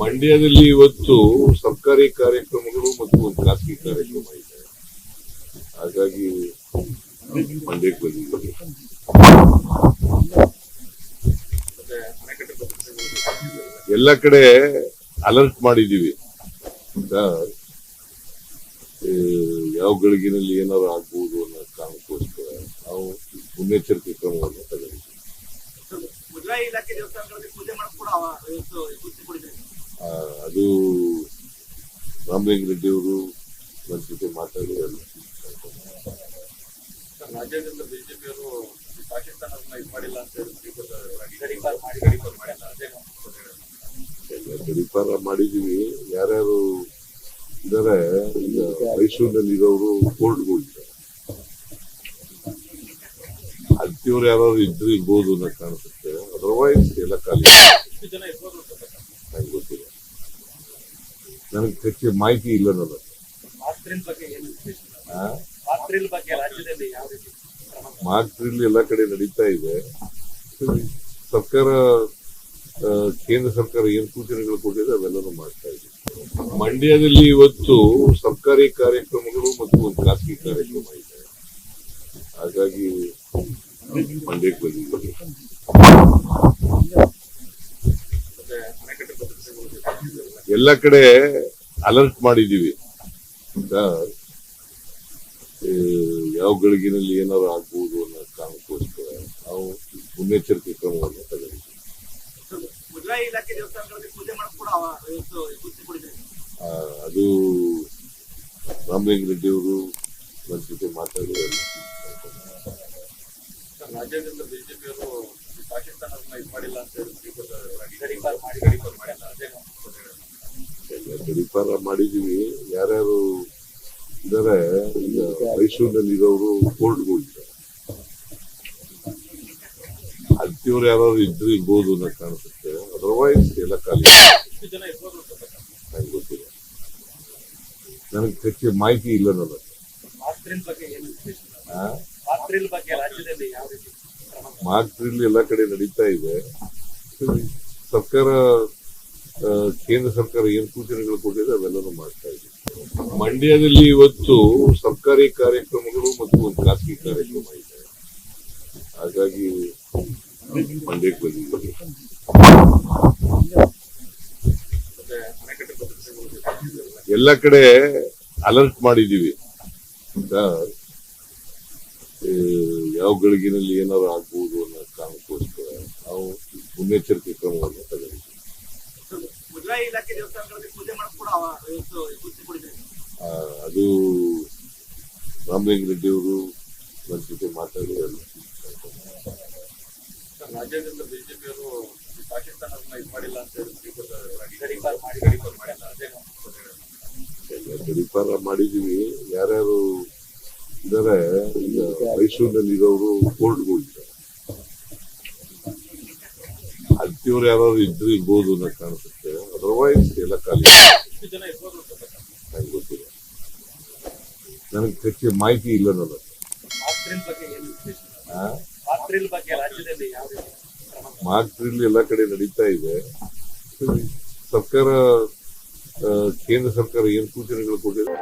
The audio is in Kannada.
ಮಂಡ್ಯದಲ್ಲಿ ಇವತ್ತು ಸರ್ಕಾರಿ ಕಾರ್ಯಕ್ರಮಗಳು ಮತ್ತು ಒಂದು ಖಾಸಗಿ ಕಾರ್ಯಕ್ರಮ ಇದೆ. ಹಾಗಾಗಿ ಮಂಡ್ಯಕ್ಕೆ ಬಂದಿದ್ದೀವಿ. ಎಲ್ಲ ಕಡೆ ಅಲರ್ಟ್ ಮಾಡಿದ್ದೀವಿ. ಯಾವ ಗಳಿಗಿನಲ್ಲಿ ಏನಾದ್ರು ಆಗ್ಬಹುದು ಅನ್ನೋ ಕಾರಣಕ್ಕೋಸ್ಕರ ನಾವು ಮುನ್ನೆಚ್ಚರಿಕೆ ಕ್ರಮವನ್ನು ಅದು ರಾಮಲಿಂಗ ರೆಡ್ಡಿ ಅವರು ನನ್ನ ಜೊತೆ ಮಾತಾಡಿ ಅದು ಬಿಜೆಪಿಯವರು ಇದು ಮಾಡಿಲ್ಲ ಅಂತ ಹೇಳಿ ಗಡೀಪಾರ್ ಮಾಡಿದೀವಿ ಯಾರ್ಯಾರು ಇದಾರೆ ಈಗ ಮೈಸೂರಿನಲ್ಲಿ ಇರೋರು ಕೋರ್ಟ್ಗಳಿದ್ದಾರೆ ಅಂತಿವ್ರು ಯಾರು ಇದ್ರು ಇರ್ಬೋದು ಅನ್ನೋ ಕಾಣಿಸುತ್ತೆ ಅದರ್ವೈಸ್ ಎಲ್ಲ ಖಾಲಿ ಇರ್ಬೋದು ಗೊತ್ತಿಲ್ಲ. ನನಗೆ ಹೆಚ್ಚು ಮಾಹಿತಿ ಇಲ್ಲ ನನ್ನ ಮಾರ್ಕ್ ಡ್ರಿಲ್ ಎಲ್ಲ ಕಡೆ ನಡೀತಾ ಇದೆ. ಸರ್ಕಾರ ಕೇಂದ್ರ ಸರ್ಕಾರ ಏನು ಸೂಚನೆಗಳು ಕೊಟ್ಟಿದೆ ಅವೆಲ್ಲನೂ ಮಾಡ್ತಾ ಇದೆ. ಮಂಡ್ಯದಲ್ಲಿ ಇವತ್ತು ಸರ್ಕಾರಿ ಕಾರ್ಯಕ್ರಮಗಳು ಮತ್ತು ಒಂದು ಖಾಸಗಿ ಕಾರ್ಯಕ್ರಮ ಇದೆ. ಹಾಗಾಗಿ ಮಂಡ್ಯಕ್ಕೆ ಬಂದಿದ್ದೀವಿ. ಎಲ್ಲ ಕಡೆ ಅಲರ್ಟ್ ಮಾಡಿದೀವಿ ಯಾವ ಗಳಿಗೆನಲ್ಲಿ ಏನಾದ್ರು ಆಗ್ಬಹುದು ಅನ್ನೋ ಕಾರಣಕ್ಕೋಸ್ಕರ ನಾವು ಮುನ್ನೆಚ್ಚರಿಕೆ ಕ್ರಮವನ್ನು ತಗೊಂಡಿದ್ದೀವಿ. ಅದು ರಾಮಲಿಂಗ ರೆಡ್ಡಿ ಅವರು ನನ್ನ ಜೊತೆ ಮಾತಾಡಿ ರಾಜ್ಯದಿಂದ ಇದು ಮಾಡಿಲ್ಲ ಅಂತ ಗಡೀಪಾರ್ ಮಾಡಿ ಗಡೀಪಾರ್ ಮಾಡಿಲ್ಲ ಅದೇ ಗಡೀಪಾರ ಮಾಡಿದೀವಿ. ಯಾರ್ಯಾರು ಇದಾರೆ ಈಗ ಮೈಸೂರಿನಲ್ಲಿ ಇರೋರು ಕೋರ್ಟ್ಗಳಿದ್ದಾರೆ ಅಂತಿವ್ರು ಯಾರು ಇದ್ರು ಇರ್ಬೋದು ಅಂತ ಕಾಣಿಸುತ್ತೆ. ಅದರ್ವೈಸ್ ಎಲ್ಲ ಖಾಲಿ. ಎಷ್ಟು ಜನ ಇರ್ಬೋದು ಅಂತ ನಂಗೆ ಗೊತ್ತಿಲ್ಲ. ನನಗೆ ಹೆಚ್ಚು ಮಾಹಿತಿ ಇಲ್ಲ ನನ್ನ ಬಗ್ಗೆ ರಾಜ್ಯದಲ್ಲಿ ಯಾವ ರೀತಿ? ಮಾರ್ಕ್ ಡ್ರಿಲ್ ಎಲ್ಲ ಕಡೆ ನಡೀತಾ ಇದೆ. ಸರ್ಕಾರ ಕೇಂದ್ರ ಸರ್ಕಾರ ಏನು ಸೂಚನೆಗಳು ಕೊಟ್ಟಿದೆ ಅವೆಲ್ಲನೂ ಮಾಡ್ತಾ ಇದೆ. ಮಂಡ್ಯದಲ್ಲಿ ಇವತ್ತು ಸರ್ಕಾರಿ ಕಾರ್ಯಕ್ರಮಗಳು ಮತ್ತು ಒಂದು ಖಾಸಗಿ ಕಾರ್ಯಕ್ರಮ ಇದೆ. ಹಾಗಾಗಿ ಮಂಡ್ಯಕ್ಕೆ ಬಂದಿದ್ದೀವಿ. ಎಲ್ಲ ಕಡೆ ಅಲರ್ಟ್ ಮಾಡಿದ್ದೀವಿ. ಯಾವ ಗಳಿಗೆನಲ್ಲಿ ಏನಾದ್ರು ಆಗ್ಬಹುದು ಅನ್ನೋ ಕಾರಣಕ್ಕೋಸ್ಕರ ನಾವು ಮುನ್ನೆಚ್ಚರಿಕೆ ಕ್ರಮವನ್ನು ತಗೊಂಡಿದ್ದೀವಿ ಅದು ರಾಮಲಿಂಗ ರೆಡ್ಡಿ ಅವರು ನನ್ನ ಜೊತೆ ಮಾತಾಡಿ ಅದು ರಾಜ್ಯದಿಂದ ಬಿಜೆಪಿಯವರು ಪಾಕಿಸ್ತಾನವನ್ನ ಇದು ಮಾಡಿಲ್ಲ ಅಂತ ಹೇಳಿ ಗಡೀಪಾರ್ ಮಾಡಿ ಗಡೀಪಾರ್ ಮಾಡಿಲ್ಲ ಅದೇ ಎಲ್ಲ ಗಡೀಪಾರ ಮಾಡಿದೀವಿ ಯಾರ್ಯಾರು ಇದಾರೆ, ಈಗ ಮೈಸೂರಿನಲ್ಲಿ ಇರೋರು ಕೋರ್ಟ್ಗಳಿದ್ದಾರೆ ಅಂತಿವ್ರು ಯಾರು ಇದ್ರು ಇರ್ಬೋದು ಅನ್ನೋ ಕಾಣಿಸುತ್ತೆ ಅದರ್ವೈಸ್ ಎಲ್ಲ ಖಾಲಿ ಗೊತ್ತಿಲ್ಲ. ನನಗೆ ಹೆಚ್ಚು ಮಾಹಿತಿ ಇಲ್ಲ ನನ್ನ ಮಾತ್ರಿಲ್ ಎಲ್ಲ ಕಡೆ ನಡೀತಾ ಇದೆ. ಸರ್ಕಾರ ಕೇಂದ್ರ ಸರ್ಕಾರ ಏನು ಸೂಚನೆಗಳು ಕೊಟ್ಟಿದೆ?